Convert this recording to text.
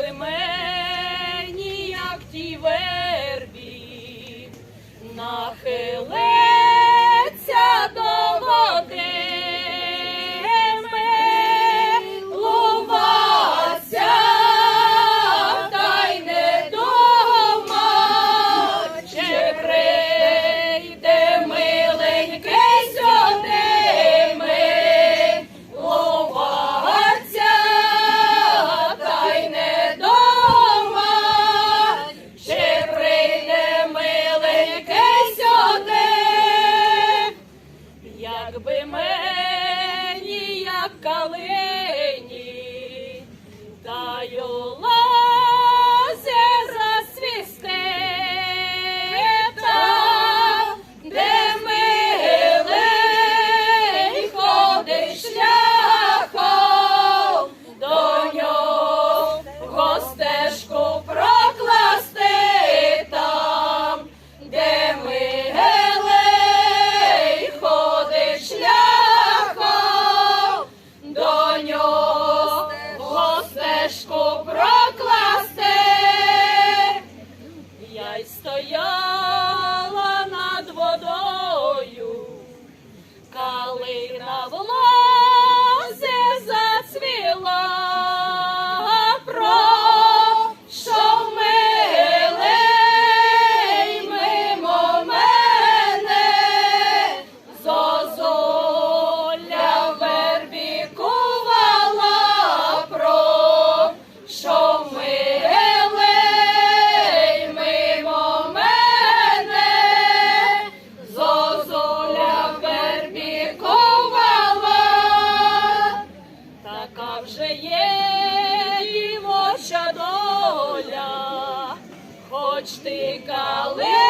би мені, як ті вербі, нахили. почти кали.